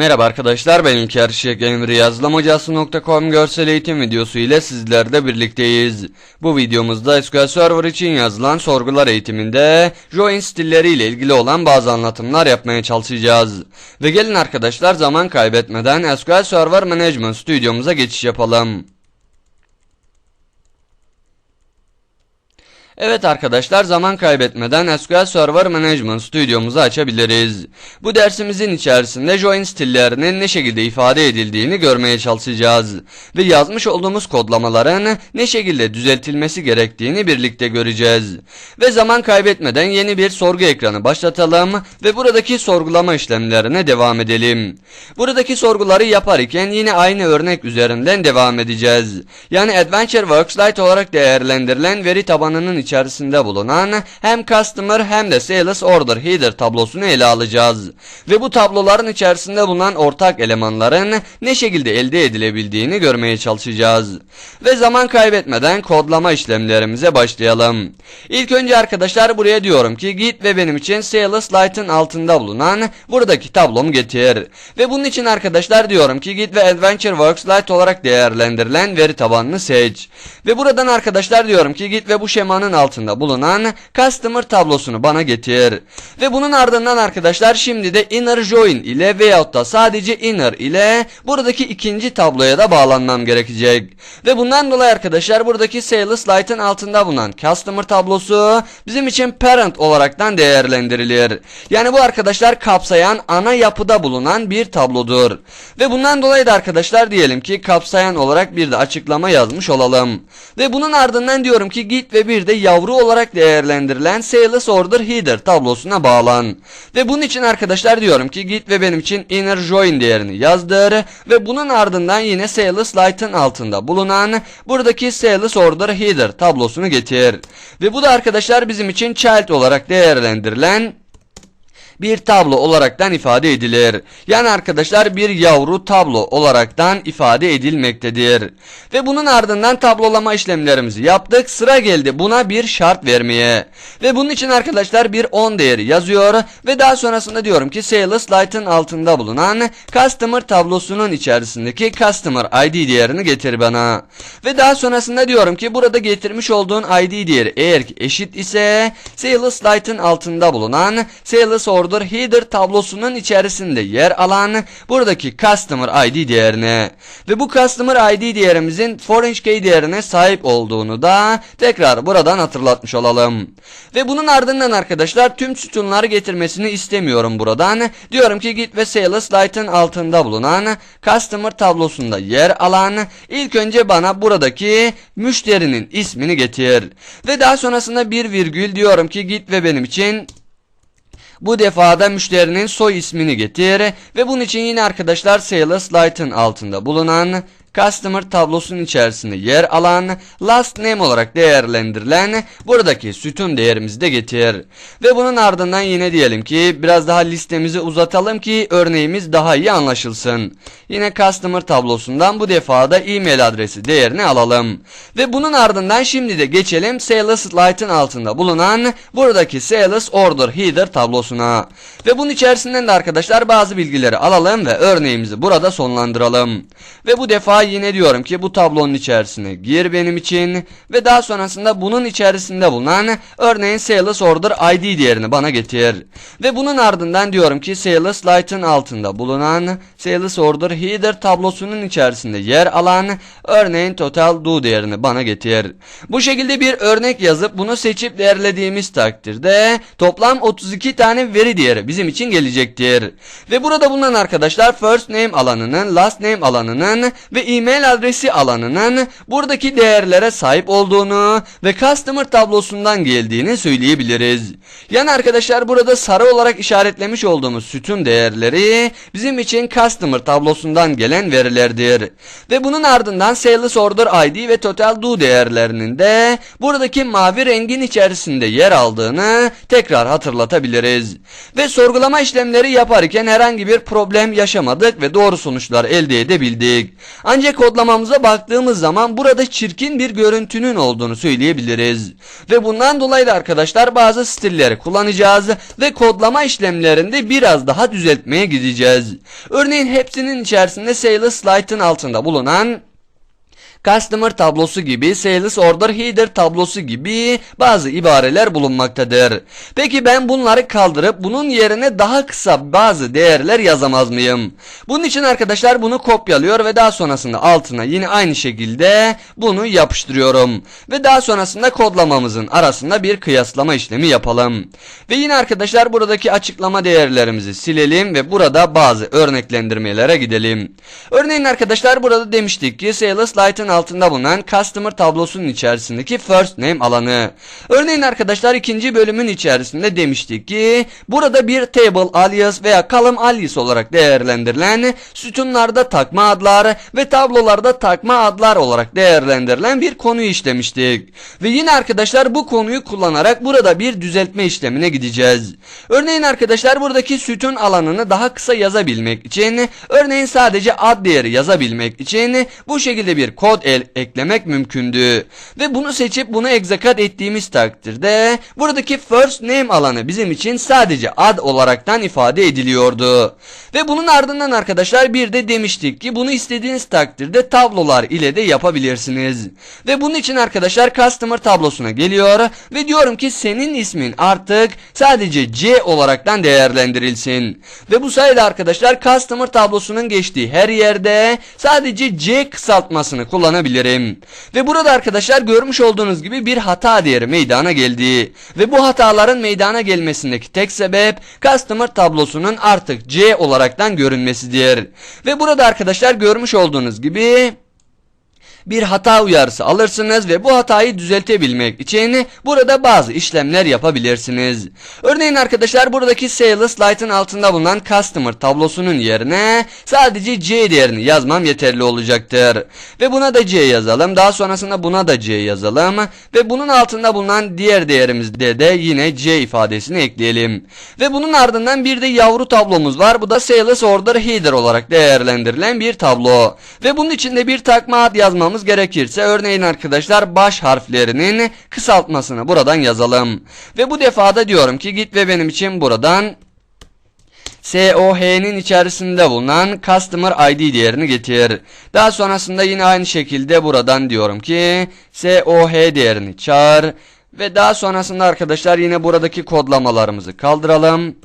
Merhaba arkadaşlar ben İlker Şık Emri yazılımhocası.com görsel eğitim videosu ile sizlerle birlikteyiz. Bu videomuzda SQL Server için yazılan sorgular eğitiminde join stilleri ile ilgili olan bazı anlatımlar yapmaya çalışacağız. Ve gelin arkadaşlar zaman kaybetmeden SQL Server Management Studio'muza geçiş yapalım. Evet arkadaşlar zaman kaybetmeden SQL Server Management Studio'muzu açabiliriz. Bu dersimizin içerisinde join stillerinin ne şekilde ifade edildiğini görmeye çalışacağız. Ve yazmış olduğumuz kodlamaların ne şekilde düzeltilmesi gerektiğini birlikte göreceğiz. Ve zaman kaybetmeden yeni bir sorgu ekranı başlatalım ve buradaki sorgulama işlemlerine devam edelim. Buradaki sorguları yaparken yine aynı örnek üzerinden devam edeceğiz. Yani Adventure Works Lite olarak değerlendirilen veri tabanının içerisinde bulunan hem Customer hem de Sales Order Header tablosunu ele alacağız. Ve bu tabloların içerisinde bulunan ortak elemanların ne şekilde elde edilebildiğini görmeye çalışacağız. Ve zaman kaybetmeden kodlama işlemlerimize başlayalım. İlk önce arkadaşlar buraya diyorum ki git ve benim için Sales Lite'ın altında bulunan buradaki tablomu getir. Ve bunun için arkadaşlar diyorum ki git ve Adventure Works Lite olarak değerlendirilen veri tabanını seç. Ve buradan arkadaşlar diyorum ki git ve bu şemanın altında bulunan Customer tablosunu bana getir. Ve bunun ardından arkadaşlar şimdi de Inner Join ile veyahut da sadece Inner ile buradaki ikinci tabloya da bağlanmam gerekecek. Ve bundan dolayı arkadaşlar buradaki Sales Lite'ın altında bulunan Customer tablosu bizim için Parent olaraktan değerlendirilir. Yani bu arkadaşlar kapsayan ana yapıda bulunan bir tablodur. Ve bundan dolayı da arkadaşlar diyelim ki kapsayan olarak bir de açıklama yazmış olalım. Ve bunun ardından diyorum ki git ve bir de yavru olarak değerlendirilen Sales Order Header tablosuna bağlan. Ve bunun için arkadaşlar diyorum ki git ve benim için Inner Join değerini yazdır. Ve bunun ardından yine Sales Lite'ın altında bulunan buradaki Sales Order Header tablosunu getir. Ve bu da arkadaşlar bizim için Child olarak değerlendirilen bir tablo olaraktan ifade edilir. Yani arkadaşlar bir yavru tablo olaraktan ifade edilmektedir. Ve bunun ardından tablolama işlemlerimizi yaptık. Sıra geldi buna bir şart vermeye. Ve bunun için arkadaşlar bir 10 değeri yazıyor ve daha sonrasında diyorum ki Sales Lite'ın altında bulunan Customer tablosunun içerisindeki Customer ID değerini getir bana. Ve daha sonrasında diyorum ki burada getirmiş olduğun ID değeri eğer ki eşit ise Sales Lite'ın altında bulunan Sales Order Header tablosunun içerisinde yer alan buradaki Customer ID değerine ve bu Customer ID değerimizin foreign key değerine sahip olduğunu da tekrar buradan hatırlatmış olalım. Ve bunun ardından arkadaşlar tüm sütunları getirmesini istemiyorum buradan. Diyorum ki git ve Sales Lite'ın altında bulunan Customer tablosunda yer alan ilk önce bana buradaki müşterinin ismini getir. Ve daha sonrasında bir virgül diyorum ki git ve benim için bu defada müşterinin soy ismini getir ve bunun için yine arkadaşlar Sales Lite'ın altında bulunan Customer tablosunun içerisinde yer alan last name olarak değerlendirilen buradaki sütun değerimizi de getir. Ve bunun ardından yine diyelim ki biraz daha listemizi uzatalım ki örneğimiz daha iyi anlaşılsın. Yine customer tablosundan bu defada e-mail adresi değerini alalım. Ve bunun ardından şimdi de geçelim Sales Lite'ın altında bulunan buradaki Sales Order Header tablosuna. Ve bunun içerisinden de arkadaşlar bazı bilgileri alalım ve örneğimizi burada sonlandıralım. Ve bu defa yine diyorum ki bu tablonun içerisine gir benim için ve daha sonrasında bunun içerisinde bulunan örneğin Sales Order ID değerini bana getir. Ve bunun ardından diyorum ki Sales Lite'ın altında bulunan Sales Order Header tablosunun içerisinde yer alan örneğin Total Do değerini bana getir. Bu şekilde bir örnek yazıp bunu seçip değerlediğimiz takdirde toplam 32 tane veri değeri bizim için gelecektir. Ve burada bulunan arkadaşlar first name alanının, last name alanının ve e-mail adresi alanının buradaki değerlere sahip olduğunu ve customer tablosundan geldiğini söyleyebiliriz. Yani arkadaşlar burada sarı olarak işaretlemiş olduğumuz sütun değerleri bizim için customer tablosundan gelen verilerdir. Ve bunun ardından sales order ID ve total do değerlerinin de buradaki mavi rengin içerisinde yer aldığını tekrar hatırlatabiliriz. Ve sorgulama işlemleri yaparken herhangi bir problem yaşamadık ve doğru sonuçlar elde edebildik. Ancak Ancak kodlamamıza baktığımız zaman burada çirkin bir görüntünün olduğunu söyleyebiliriz. Ve bundan dolayı da arkadaşlar bazı stilleri kullanacağız ve kodlama işlemlerinde biraz daha düzeltmeye gideceğiz. Örneğin hepsinin içerisinde Sales Light'ın altında bulunan Customer tablosu gibi, Sales Order Header tablosu gibi bazı ibareler bulunmaktadır. Peki ben bunları kaldırıp bunun yerine daha kısa bazı değerler yazamaz mıyım? Bunun için arkadaşlar bunu kopyalıyor ve daha sonrasında altına yine aynı şekilde bunu yapıştırıyorum. Ve daha sonrasında kodlamamızın arasında bir kıyaslama işlemi yapalım. Ve yine arkadaşlar buradaki açıklama değerlerimizi silelim ve burada bazı örneklendirmelere gidelim. Örneğin arkadaşlar burada demiştik ki Sales Light'ın altında bulunan Customer tablosunun içerisindeki First Name alanı. Örneğin arkadaşlar ikinci bölümün içerisinde demiştik ki burada bir table alias veya column alias olarak değerlendirilen sütunlarda takma adlar ve tablolarda takma adlar olarak değerlendirilen bir konuyu işlemiştik. Ve yine arkadaşlar bu konuyu kullanarak burada bir düzeltme işlemine gideceğiz. Örneğin arkadaşlar buradaki sütun alanını daha kısa yazabilmek için örneğin sadece ad değeri yazabilmek için bu şekilde bir kod el eklemek mümkündü. Ve bunu seçip bunu execute ettiğimiz takdirde buradaki first name alanı bizim için sadece ad olaraktan ifade ediliyordu. Ve bunun ardından arkadaşlar bir de demiştik ki bunu istediğiniz takdirde tablolar ile de yapabilirsiniz. Ve bunun için arkadaşlar customer tablosuna geliyor ve diyorum ki senin ismin artık sadece C olaraktan değerlendirilsin. Ve bu sayede arkadaşlar customer tablosunun geçtiği her yerde sadece C kısaltmasını kullanabilirim. Ve burada arkadaşlar görmüş olduğunuz gibi bir hata değeri meydana geldi. Ve bu hataların meydana gelmesindeki tek sebep customer tablosunun artık C olaraktan görünmesidir. Ve burada arkadaşlar görmüş olduğunuz gibi bir hata uyarısı alırsınız ve bu hatayı düzeltebilmek için burada bazı işlemler yapabilirsiniz. Örneğin arkadaşlar buradaki Sales Light'ın altında bulunan Customer tablosunun yerine sadece C değerini yazmam yeterli olacaktır. Ve buna da C yazalım. Daha sonrasında buna da C yazalım. Ve bunun altında bulunan diğer değerimizde de yine C ifadesini ekleyelim. Ve bunun ardından bir de yavru tablomuz var. Bu da Sales Order Header olarak değerlendirilen bir tablo. Ve bunun içinde bir takma ad yazmamız yazmamız gerekirse örneğin arkadaşlar baş harflerinin kısaltmasını buradan yazalım. Ve bu defada diyorum ki git ve benim için buradan SOH'nin içerisinde bulunan Customer ID değerini getir. Daha sonrasında yine aynı şekilde buradan diyorum ki SOH değerini çağır. Ve daha sonrasında arkadaşlar yine buradaki kodlamalarımızı kaldıralım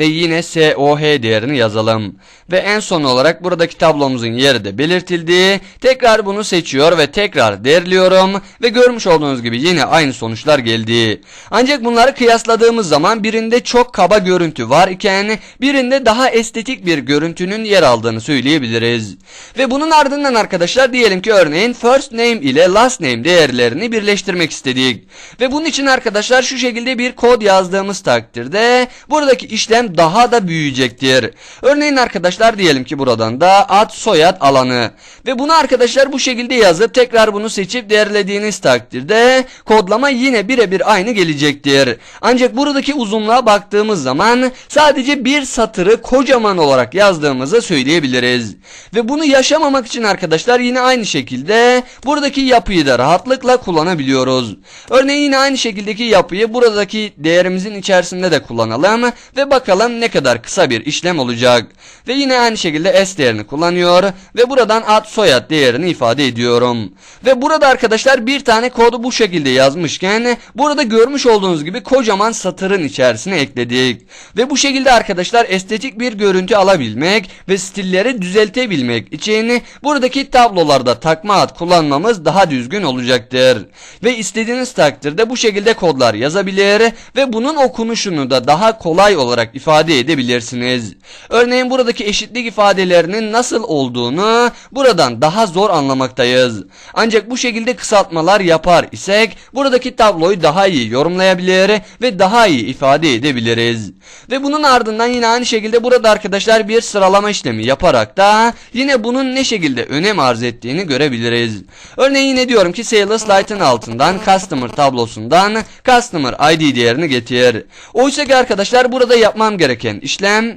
ve yine SOH değerini yazalım. Ve en son olarak buradaki tablomuzun yeri de belirtildi. Tekrar bunu seçiyor ve tekrar derliyorum ve görmüş olduğunuz gibi yine aynı sonuçlar geldi. Ancak bunları kıyasladığımız zaman birinde çok kaba görüntü var iken birinde daha estetik bir görüntünün yer aldığını söyleyebiliriz. Ve bunun ardından arkadaşlar diyelim ki örneğin first name ile last name değerlerini birleştirmek istedik. Ve bunun için arkadaşlar şu şekilde bir kod yazdığımız takdirde buradaki işlem daha da büyüyecektir. Örneğin arkadaşlar diyelim ki buradan da ad soyad alanı ve bunu arkadaşlar bu şekilde yazıp tekrar bunu seçip değerlediğiniz takdirde kodlama yine birebir aynı gelecektir. Ancak buradaki uzunluğa baktığımız zaman sadece bir satırı kocaman olarak yazdığımızı söyleyebiliriz. Ve bunu yaşamamak için arkadaşlar yine aynı şekilde buradaki yapıyı da rahatlıkla kullanabiliyoruz. Örneğin yine aynı şekildeki yapıyı buradaki değerimizin içerisinde de kullanalım ve bakalım bakalım ne kadar kısa bir işlem olacak. Ve yine aynı şekilde S değerini kullanıyor ve buradan ad soyad değerini ifade ediyorum. Ve burada arkadaşlar bir tane kodu bu şekilde yazmışken burada görmüş olduğunuz gibi kocaman satırın içerisine ekledik. Ve bu şekilde arkadaşlar estetik bir görüntü alabilmek ve stilleri düzeltebilmek için buradaki tablolarda takma ad kullanmamız daha düzgün olacaktır. Ve istediğiniz takdirde bu şekilde kodlar yazabilir ve bunun okunuşunu da daha kolay olarak ifade edebilirsiniz. Örneğin buradaki eşitlik ifadelerinin nasıl olduğunu buradan daha zor anlamaktayız. Ancak bu şekilde kısaltmalar yapar isek buradaki tabloyu daha iyi yorumlayabilir ve daha iyi ifade edebiliriz. Ve bunun ardından yine aynı şekilde burada arkadaşlar bir sıralama işlemi yaparak da yine bunun ne şekilde önem arz ettiğini görebiliriz. Örneğin yine diyorum ki Sales Light'ın altından Customer tablosundan Customer ID değerini getir. Oysa ki arkadaşlar burada yapmam gereken işlem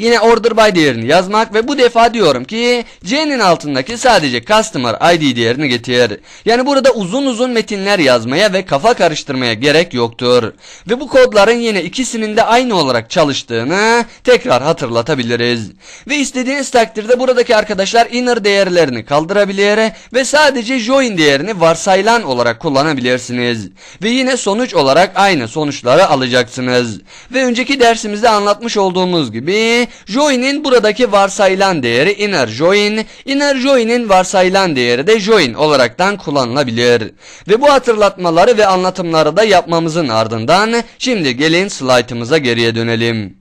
yine order by değerini yazmak ve bu defa diyorum ki C'nin altındaki sadece customer ID değerini getir. Yani burada uzun uzun metinler yazmaya ve kafa karıştırmaya gerek yoktur. Ve bu kodların yine ikisinin de aynı olarak çalıştığını tekrar hatırlatabiliriz. Ve istediğiniz takdirde buradaki arkadaşlar inner değerlerini kaldırabilir ve sadece join değerini varsayılan olarak kullanabilirsiniz. Ve yine sonuç olarak aynı sonuçları alacaksınız. Ve önceki dersimizde anlatmış olduğumuz gibi join'in buradaki varsayılan değeri inner join, inner join'in varsayılan değeri de join olaraktan kullanılabilir. Ve bu hatırlatmaları ve anlatımları da yapmamızın ardından şimdi gelin slaytımıza geriye dönelim.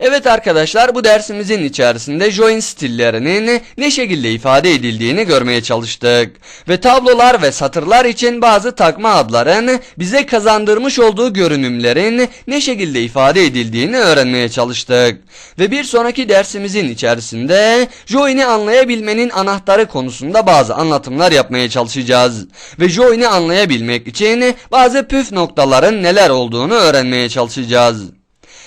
Evet arkadaşlar bu dersimizin içerisinde join stillerinin ne şekilde ifade edildiğini görmeye çalıştık. Ve tablolar ve satırlar için bazı takma adların bize kazandırmış olduğu görünümlerin ne şekilde ifade edildiğini öğrenmeye çalıştık. Ve bir sonraki dersimizin içerisinde join'i anlayabilmenin anahtarı konusunda bazı anlatımlar yapmaya çalışacağız. Ve join'i anlayabilmek için bazı püf noktaların neler olduğunu öğrenmeye çalışacağız.